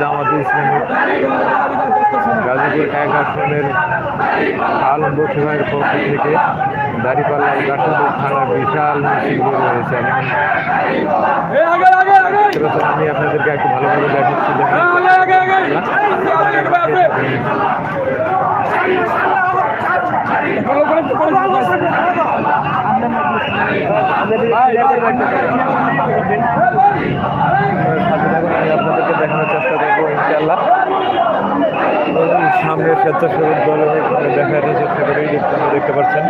জামাত ইসলামী গাজীপুর এক আসনের আলম বসুভাইয়ের পক্ষ থেকে দাঁড়িপাল্লা গাছাপুর থানার বিশাল মিছিল হয়েছে আমি আমি আপনাদেরকে একটু ভালোভাবে দেখাচ্ছি। আপনাদেরকে দেখানোর চেষ্টা করব ইনশাল্লাহ সামনে স্বেচ্ছাসেবক দলের দেখানোর চেষ্টা দেখতে পাচ্ছেন এই যে মিছিল দেখতে পাচ্ছেন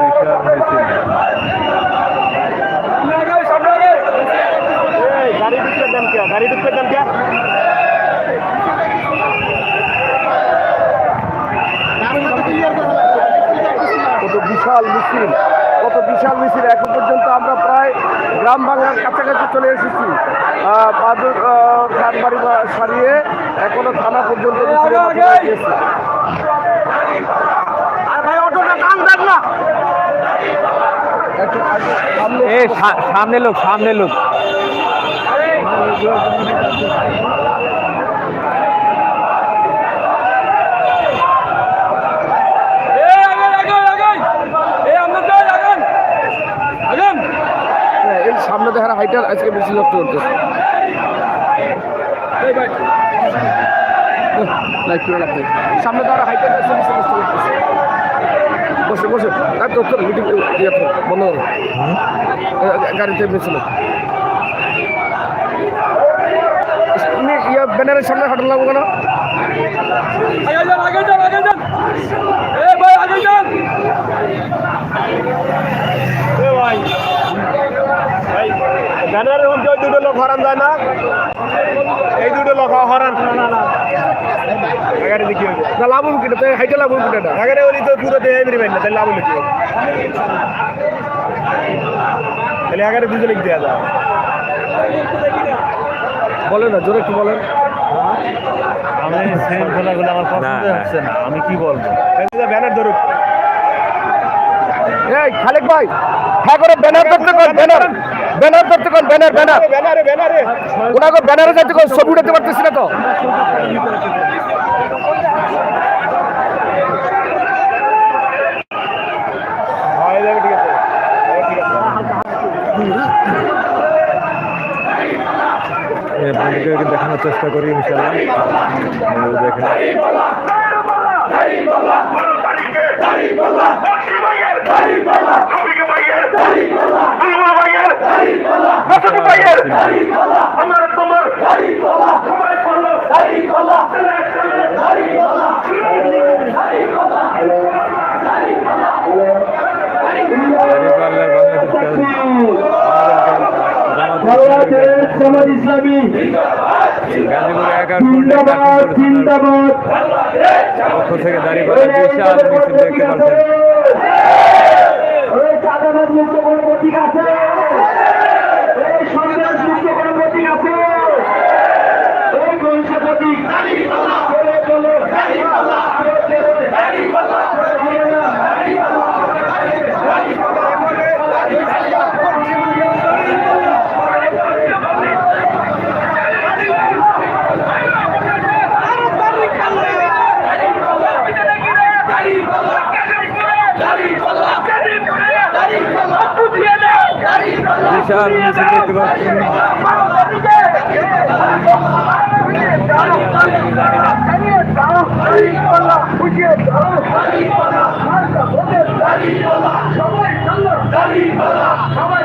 বিশাল মিছিল গাড়ি ঢুকতে দেন ঢুকতে কত বিশাল মিছিল কত বিশাল মিছিল। এখন পর্যন্ত আমরা প্রায় গ্রাম বাংলার কাছাকাছি চলে এসেছি। বাদুর খানবাড়ি সারিয়ে এখনও থানা পর্যন্ত সামনে লোক সামনে লোক। সামনে দেখার হাইটার আজকে বেশি নষ্ট করতেছে সামনে দেখার হাইটার আজকে বেশি নষ্ট করতেছে বসে বসে তোর মিটিং ইয়ে তো, বন্ধ করো গাড়িতে বেছিল তুমি ব্যানারের সামনে হাঁটন লাগবো কেন? ব্যানারের মধ্যে ওই দুটো লোক হরান যায় না? এই দুটো লোক হরান। আগারে দেখি হবে না লাভ হবে কিনা তাই হাইটে লাভ হবে কিনা আগারে ওই তো পুরো না লাভ হলো কি হবে? তাহলে আগারে দুটো লিখ দেওয়া যায়। বলেন না জোরে একটু বলেন। আমি শৃঙ্খলাগুলো আমার পছন্দ হচ্ছে না। আমি কি বলব? ব্যানার ধরুক। এই খালেক ভাই। হ্যাঁ করে ব্যানার করতে কর ব্যানার। ব্যানার করতে কর ব্যানার ব্যানার। ব্যানারে ব্যানারে। ওনাকে ব্যানারে যাইতে কর ছবি উঠাতে পারতেছি না তো হয়ে যাবে ঠিক আছে ঠিক আছে এই আপনাদেরকে দেখানোর চেষ্টা করি ইনশাল্লাহ দেখেন সমাজ ইসলামী। জিন্দাবাদ জিন্দাবাদ। পক্ষ থেকে দাঁড়িয়ে বিশাল মিছিল দেখতে পাচ্ছেন। প্রতীক আছে ওই সন্ত্রাস মুক্ত কোনো প্রতীক আছে ওই কংস প্রতীক চলো চলো বিশাল মিছিল দেখতে পাচ্ছেন সবাই